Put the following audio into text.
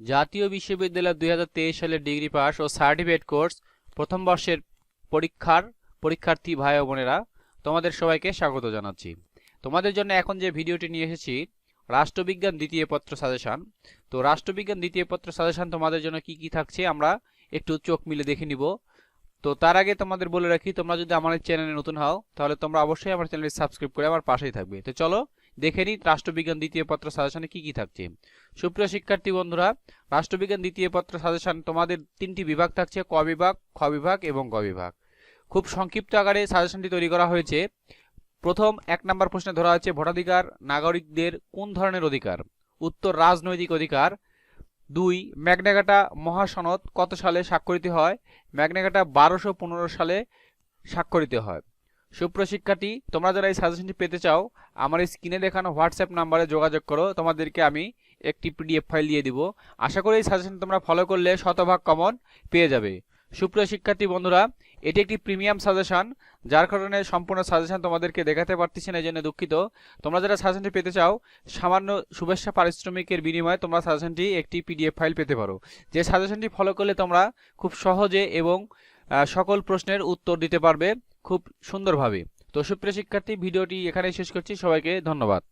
জাতীয় বিশ্ববিদ্যালয় দুই সালের ডিগ্রি পাস ও সার্টিফিকেট কোর্স প্রথম বর্ষের পরীক্ষার পরীক্ষার্থী ভাই বোনেরা, তোমাদের সবাইকে স্বাগত জানাচ্ছি। তোমাদের জন্য এখন যে ভিডিওটি নিয়ে এসেছি, রাষ্ট্রবিজ্ঞান দ্বিতীয় পত্র সাজেশন। তো রাষ্ট্রবিজ্ঞান দ্বিতীয় পত্র সাজেশন তোমাদের জন্য কি কি থাকছে আমরা একটু চোখ মিলে দেখে নিব। তো তার আগে তোমাদের বলে রাখি, তোমরা যদি আমার চ্যানেলে নতুন হও, তাহলে তোমরা অবশ্যই আমার চ্যানেলটি সাবস্ক্রাইব করে আমার পাশেই থাকবে। তো চলো দেখে নিই রাষ্ট্রবিজ্ঞান দ্বিতীয় পত্র সাজেশনে কি কি থাকছে। সুপ্রিয় শিক্ষার্থী বন্ধুরা, রাষ্ট্রবিজ্ঞান দ্বিতীয় পত্র সাজেশন তোমাদের তিনটি বিভাগ থাকছে, ক বিভাগ, খ বিভাগ এবং গ বিভাগ। খুব সংক্ষিপ্ত আকারে সাজেশনটি তৈরি করা হয়েছে। প্রথম এক নম্বর প্রশ্নে ধরা হয়েছে ভোটাধিকার নাগরিকদের কোন ধরনের অধিকার? উত্তর, রাজনৈতিক অধিকার। দুই, ম্যাগনাগাটা মহাসনদ কত সালে স্বাক্ষরিত হয়? ম্যাগনাগাটা বারোশো পনেরো সালে স্বাক্ষরিত হয়। সুপ্রিয় শিক্ষার্থী তোমরা যারা এই সাজেশনটি পেতে চাও, আমার স্ক্রিনে দেখানো হোয়াটসঅ্যাপ নাম্বারে যোগাযোগ করো, তোমাদেরকে আমি একটি পিডিএফ ফাইল দিয়ে দিব। আশা করি এই সাজেশন তোমরা ফলো করলে শতভাগ কমন পেয়ে যাবে। সুপ্রিয় শিক্ষার্থী বন্ধুরা, এটি একটি প্রিমিয়াম সাজেশন যার কারণে সম্পূর্ণ সাজেশন তোমাদেরকে দেখাতে পারতেছি না, এই জন্য দুঃখিত। তোমরা যারা সাজেশনটি পেতে চাও, সামান্য শুভেচ্ছা পারিশ্রমিকের বিনিময়ে তোমরা সাজেশনটি একটি পিডিএফ ফাইল পেতে পারো। যে সাজেশনটি ফলো করলে তোমরা খুব সহজে এবং সকল প্রশ্নের উত্তর দিতে পারবে। খুব সুন্দরভাবে। তো সুপ্রিয় শিক্ষার্থী ভিডিওটি এখানেই শেষ করছি। সবাইকে ধন্যবাদ।